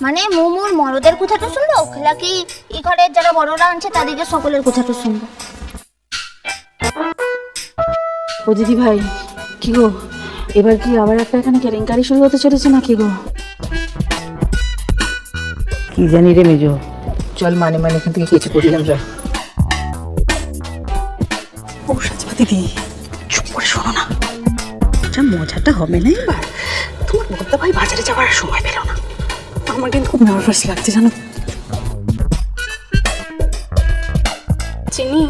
মানে মোমোর মরদের কথাটা শুনব নাকি এই ঘরের যারা বড়রা আনছে তাদেরকে সকলের কথাটা শুনব ও দিদি ভাই কি গো? এবার কি আবার একটা এখানে কেলেঙ্কারি শুরু হতে চলেছে নাকি গো? কি জানি রে মেজো। চল মানে মানে এখান থেকে কিছু করিলাম চল ও সাজবা দিদি চুপ করে শোনো না। যা মজাটা হবে না এবার। তোমার বড়দা ভাই বাজারে যাওয়ার সময় পেল না। আমার কিন্তু খুব নার্ভাস লাগছে জানো? চিনি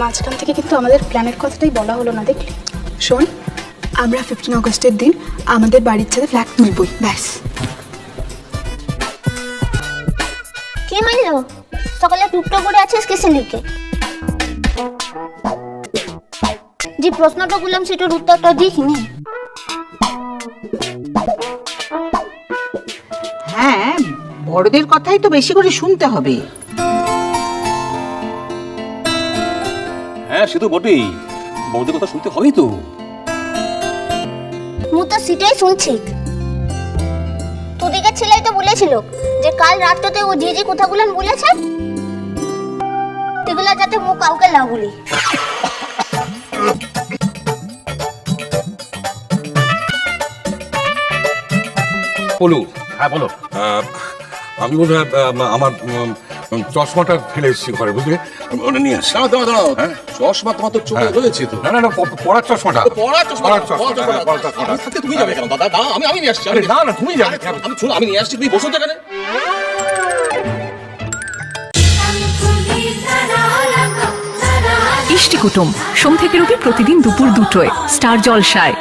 মাঝখান থেকে কিন্তু আমাদের প্ল্যানের কথাটাই বলা হলো না দেখলি? শোন আমরা ফিফটিন অগস্টের দিন আমাদের বাড়ির ছাদে ফ্ল্যাগ তুলবই ব্যাস। কি হইল সকালে টুকটো করে আছিস কিসে লিখে যে প্রশ্নটা করলাম সেটার উত্তরটা দিখিনি বড়দের কথাই তো বেশি করে শুনতে হবে। হ্যাঁ সে তো বটেই। বড়দের কথা শুনতে হবেই তো। মু তো সেটাই শুনছি। তোদিকে ছেলেই তো বলেছিল যে কাল রাত্রতে ও যে যে কথাগুলো বলেছে সেগুলো যাতে মু কাউকে না বলি। বলু হ্যাঁ বলো। আমি বোধ হয় আমার চশমাটা ফেলে এসেছি ঘরে বুঝলে? ওটা নিয়ে আসি দাঁড়াও দাঁড়াও দাঁড়াও। চশমা তোমার তো চোখে রয়েছে তো। না না না পড়ার চশমাটা। পড়ার চশমা পড়ার হ্যাঁ। আমি থাকতে তুমি যাবে কেন? দাদা দাঁড়াও, আমি আমি নিয়ে আসছি না না তুমি যাবে আমি শুনো আমি নিয়ে আসছি তুমি বসো তো এখানে ইষ্টি কুটুম সোম থেকে রবি প্রতিদিন দুপুর দুটোয় স্টার জলসায়।